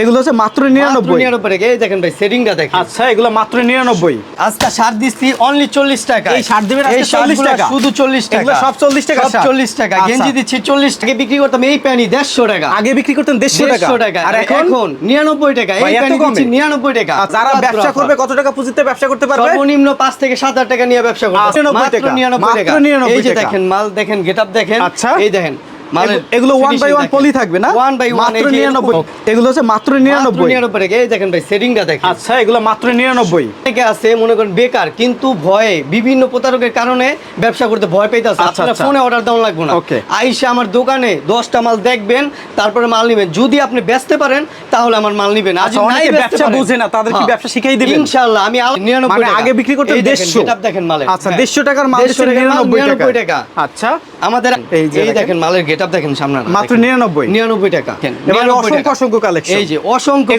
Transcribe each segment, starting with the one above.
এগুলো হচ্ছে মাত্র নিরানব্বই। নিরানব্বই টাকা। এই দেখেন ভাই সেটিংটা দেখেন। আচ্ছা এগুলো মাত্র নিরানব্বই। আজকে সার দিচ্ছি অনলি চল্লিশ টাকা। এই সার দিবেন এই 40 টাকা? শুধু চল্লিশ টাকা। সব 40 টাকা সব চল্লিশ টাকা। আচ্ছা। গেঞ্জি দিচ্ছি চল্লিশ টাকা বিক্রি করতাম এই প্যানি দেড়শো টাকা। আগে বিক্রি করতেন দেড়শো টাকা। আর এখন? নিরানব্বই টাকা। এই প্যানি? দিচ্ছি নিরানব্বই টাকা। আর যারা ব্যবসা করবে কত টাকা পুঁজিতে ব্যবসা করতে পারবে? সর্বনিম্ন পাঁচ থেকে সাত হাজার টাকা নিয়ে ব্যবসা করবে। আচ্ছা, 99 মাত্র টাকা। নিরানব্বই টাকা। এই যে দেখেন মাল দেখেন গেট দেখেন। আচ্ছা। এই দেখেন এগু- এগুলো ওয়ান বাই ওয়ান পলি থাকবে না? ওয়ান বাই ওয়ান মাত্র নিরানব্বই। এগুলো হচ্ছে মাত্র নিরানব্বই। নিরানব্বই এই দেখেন ভাই সেটিংটা দেখেন। আচ্ছা এগুলো মাত্র নিরানব্বই। অনেকে আছে মনে করেন বেকার কিন্তু ভয়ে বিভিন্ন প্রতারকের কারণে ব্যবসা করতে ভয় পাইতেছে। আচ্ছা, আচ্ছা। ফোনে অর্ডার দেওয়া লাগবে না. আইসা আমার দোকানে দশটা মাল দেখবেন তারপরে মাল নেবেন। যদি আপনি বেচতে পারেন তাহলে আমার মাল নিবেন। আজ আচ্ছা, নাই ব্যবসা। বোঝে না, তাদের কি হ্যাঁ। ব্যবসা শিখাই দিবেন? ইনশাআল্লাহ আমি আল- 99 মানে আগে বিক্রি দেখেন, 150 দেখেন আচ্ছা হ্যাঁ। দেড়শো টাকার মাল 150 টাকার মাল, 99 টাকা। আচ্ছা। আমাদের এই দেখেন। মালের গেটআপ দেখেন সামনে মাত্র। 99 99 টাকা। এবার অসংখ্য অসংখ্য কালেকশন এই যে অসংখ্য?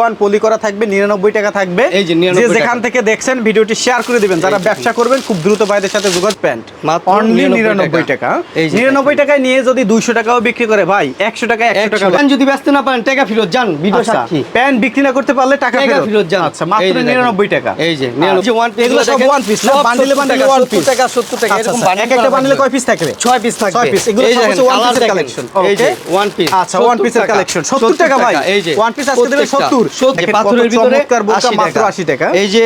ওয়ান পলি করা থাকবে নিরানব্বই টাকা থাকবে। এই যে 99 যেখান থেকে দেখছেন ভিডিওটি শেয়ার করে দিবেন। যারা ব্যবসা করবেন খুব দ্রুত ভাইদের সাথে যোগাযোগ প্যান্ট অনলি নিরানব্বই টাকা। নিরানব্বই টাকায় নিয়ে যদি দুইশো টাকাও বিক্রি করে ভাই একশো টাকা একশো টাকা একশো। যদি ব্যস্ত না পারেন টাকা ফেরত যান ভিডিও আচ্ছা সাক্ষী। প্যান্ট বিক্রি না করতে পারলে টাকা ফেরত। যান। আচ্ছা মাত্র নিরানব্বই টাকা। এই যে 99 যে ওয়ান পিস এগুলো সব one piece না? Bundle এ bundle one টাকা 70 টাকা আচ্ছা, এরকম আচ্ছা। এক একটা বান্ডেলে। কয় পিস থাকবে? পিস থাকবে। piece। এগুলো হচ্ছে এর এই যে ওয়ান পিস আচ্ছা, piece এর collection। 70 টাকা ভাই। এই যে One piece আজকে দেবে 70 70 পাথরের ভিতরে চমৎকার 80 মাত্র 80 টাকা। এই যে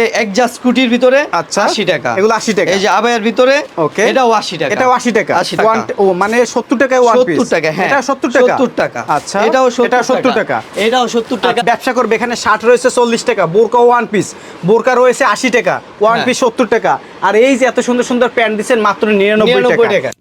স্কুটির ভিতরে আচ্ছা। 80 টাকা। এগুলো 80 টাকা। এই যে আবায়ের ভিতরে ওকে। এটাও 80 টাকা। এটাও 80 টাকা। 80 টাকা। ও মানে 70 টাকায় ওয়ান পিস 70 টাকা হ্যাঁ। এটা 70 টাকা। 70 টাকা। আচ্ছা এটাও 70 এটা 70 টাকা। এটাও 70 টাকা। ব্যবসা করবে এখানে শার্ট রয়েছে চল্লিশ টাকা বোরকা ওয়ান পিস বোরকা রয়েছে আশি টাকা ওয়ান। পিস সত্তর টাকা। আর এই যে এত সুন্দর সুন্দর প্যান্ট দিচ্ছেন মাত্র নিরানব্বই 99 টাকা। টাকা।